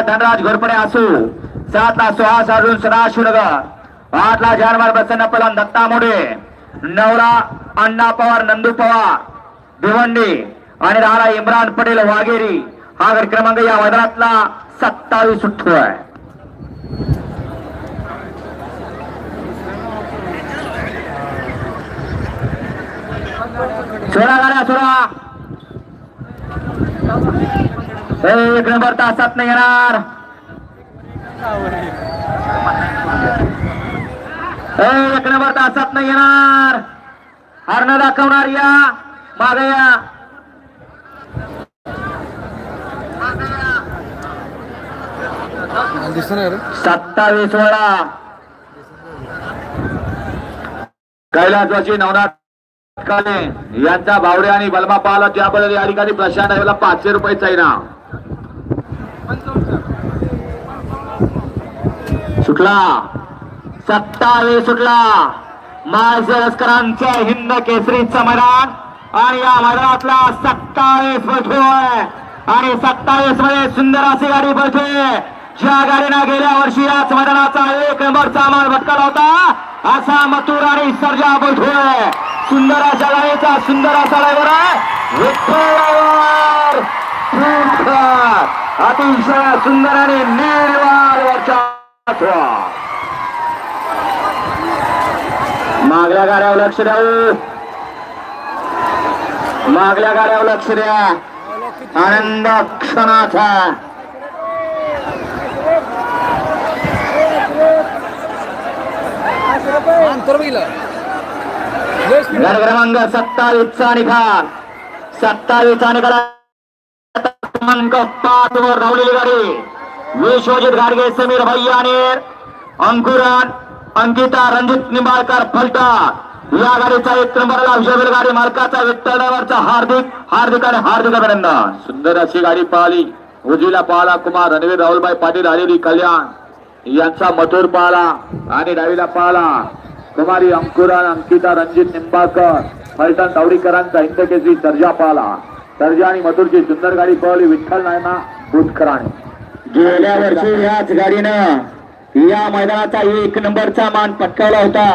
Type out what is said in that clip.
धनराज घोरपडे असू सातला सुहास अर्जुन सदाशिवनगर. आठला जानवार प्रसन्न पलन दत्ता मोडे नवरा अण्णा पवार नंदू पवार भिवंडी आणि राणा इम्रान पटेल वाघेरी. हा गट क्रमांक या मैदानातला सत्तावीस उठतो आहे. सोडा गाड्या सोडा. एक नंबर तासात नाही येणार. एक नंबर तासात नाही येणार. हरण दाखवणार या. मागया सत्तावीस वेळा. कैलासवासी नवनाथ काने यांचा भावडे आणि बलमा पाला त्याबद्दल या ठिकाणी प्रशांत पाचशे रुपये चायना सुटला. सत्तावीस सुटला. माळशेरस्करांच्या हिंद केसरीचं मैदान. आणि या मैदानातला सत्तावीस बसतोय आणि सत्तावीसमध्ये सुंदर अशी गाडी बैठे ज्या गाडीनं गेल्या वर्षी याच मैदानाचा एक नंबरचा माल भटकला होता. असा मथुर आणि सर्जा बैठोय सुंदर अशा गाडीचा सुंदर असा ड्रायव्हर आहे. विठ्ठल अतिशय सुंदर आणि निर्वाळ वरचा मागल्या गाड्यावर लक्ष द्यावं मागल्या गाड्यावर लक्ष द्या. आनंद क्षणाचा. अंतर क्रमांक सत्तावीसचा निकाल. सत्तावीसचा निकाल. क्रमांक पाच वर धावलेली गाडी. विश्वजित गाडगे समीर भैयानेर अंकुरन अंकिता रणजित निंबाळकर फलटा या गाडीचा एक नंबरला विश्वजीत गाडी मालकाचा विठ्ठलवरचा हार्दिक हार्दिक आणि हार्दिक अभिनंदन. सुंदर अशी गाडी पळाली उजवीला पळाला कुमार रणवीर राहुलभाई पाटील आलेली कल्याण. यांचा मथुर पाला आणि डावीला पाला कुमारी अंकुरन अंकिता रणजित निंबाळकर. फलटण दावडीकरांचा हिंद दर्जा सर्जा सर्जा आणि मथुरची सुंदर गाडी पळवली विठ्ठल नायना बुधकराने गेल्या वर्षी याच गाडीनं या मैदानाचा एक नंबरचा मान पटकावला होता.